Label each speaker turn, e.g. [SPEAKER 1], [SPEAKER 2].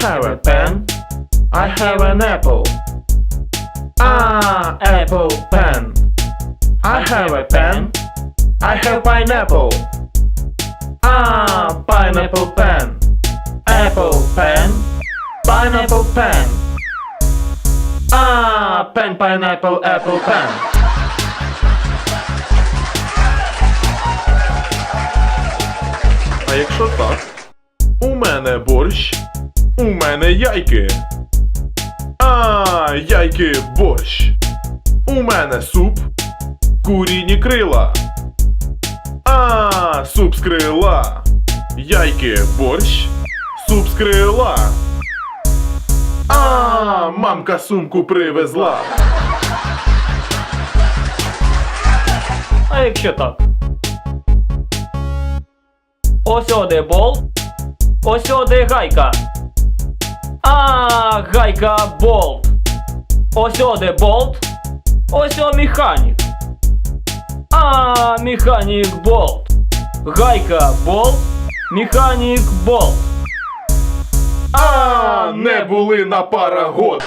[SPEAKER 1] have a pen. I have an apple. Ah, apple pen. I have a pen. I have pineapple. Ah, pineapple pen. Apple pen. Pineapple pen. Ah, pen, pineapple, apple pen.
[SPEAKER 2] А якщо так? У мене борщ, у Мене яйки. А, яйки, борщ. У мене суп, куріні крила. А, суп з крила. Яйки, борщ, суп з крила. А, мамка сумку привезла.
[SPEAKER 3] А якщо так? Ось оде болт, ось оде гайка. А, гайка болт. Ось оде болт, ось о механік. А, механік болт. Гайка болт, механік болт.
[SPEAKER 2] А, не були на парагод.